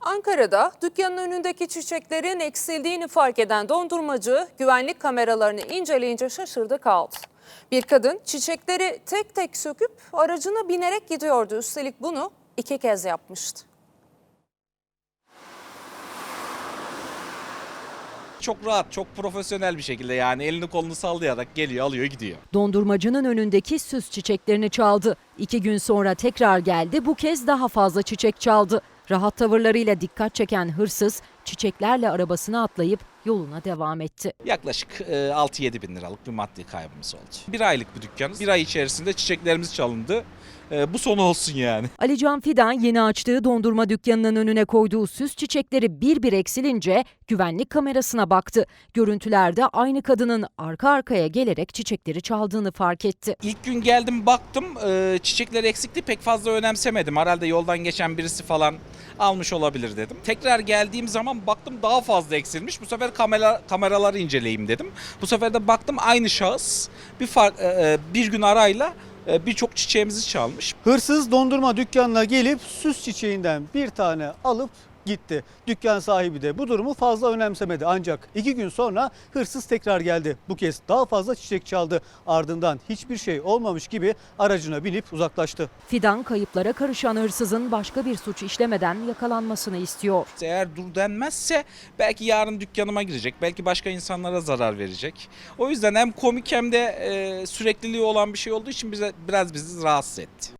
Ankara'da dükkanın önündeki çiçeklerin eksildiğini fark eden dondurmacı güvenlik kameralarını inceleyince şaşırdı kaldı. Bir kadın çiçekleri tek tek söküp aracına binerek gidiyordu. Üstelik bunu iki kez yapmıştı. Çok rahat, çok profesyonel bir şekilde yani elini kolunu sallayarak geliyor, alıyor, gidiyor. Dondurmacının önündeki süs çiçeklerini çaldı. İki gün sonra tekrar geldi bu kez daha fazla çiçek çaldı. Rahat tavırlarıyla dikkat çeken hırsız çiçeklerle arabasına atlayıp yoluna devam etti. Yaklaşık e, 6-7 bin liralık bir maddi kaybımız oldu. Bir aylık bir dükkanız. Bir ay içerisinde çiçeklerimiz çalındı. E, Bu son olsun yani. Alican Fidan yeni açtığı dondurma dükkanının önüne koyduğu süs çiçekleri bir bir eksilince güvenlik kamerasına baktı. Görüntülerde aynı kadının arka arkaya gelerek çiçekleri çaldığını fark etti. İlk gün geldim baktım e, çiçekler eksikti pek fazla önemsemedim. Herhalde yoldan geçen birisi falan almış olabilir dedim. Tekrar geldiğim zaman baktım daha fazla eksilmiş. Bu sefer kamera kameraları inceleyeyim dedim. Bu sefer de baktım aynı şahıs bir fark, e, e, bir gün arayla e, birçok çiçeğimizi çalmış. Hırsız dondurma dükkanına gelip süs çiçeğinden bir tane alıp gitti. Dükkan sahibi de bu durumu fazla önemsemedi. Ancak iki gün sonra hırsız tekrar geldi. Bu kez daha fazla çiçek çaldı. Ardından hiçbir şey olmamış gibi aracına binip uzaklaştı. Fidan kayıplara karışan hırsızın başka bir suç işlemeden yakalanmasını istiyor. Eğer dur denmezse belki yarın dükkanıma girecek. Belki başka insanlara zarar verecek. O yüzden hem komik hem de e, sürekliliği olan bir şey olduğu için bize biraz bizi rahatsız etti.